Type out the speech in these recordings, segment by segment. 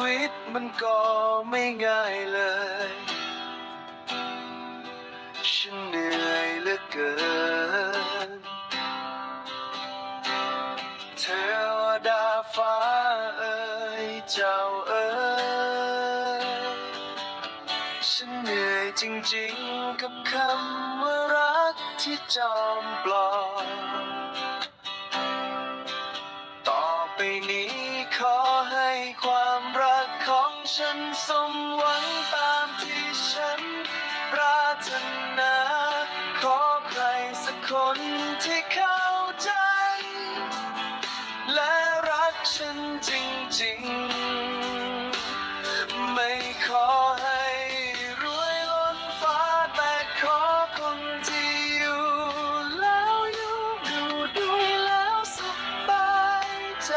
วิตมันก็ไม่ง่ายเลย ฉันเหนื่อยเหลือเกิน เทวดาฟ้าเอ่ยเจ้าเอ่ยฉันเหนื่อยจริงๆกับคำว่ารักที่จอมปลอมต่อไปนี้ขอให้ความ ฉันสมหวังตามที่ฉันปรารถนา ขอใครสักคนที่เข้าใจ และรักฉันจริงๆ ไม่ขอให้รวยล้นฟ้าแต่ขอคนที่อยู่แล้วอยู่ดูด้วยแล้วสบายใจ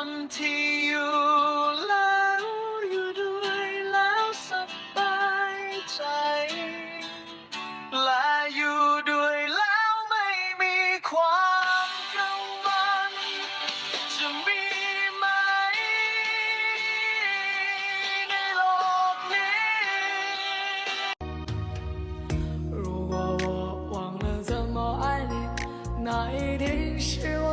คนที่อยู่แล้วอยู่ด้วยแล้วสบายใจ และอยู่ด้วยแล้วไม่มีความกังวลจะมีไหมในโลกนี้如果我忘了怎么爱你那一定是我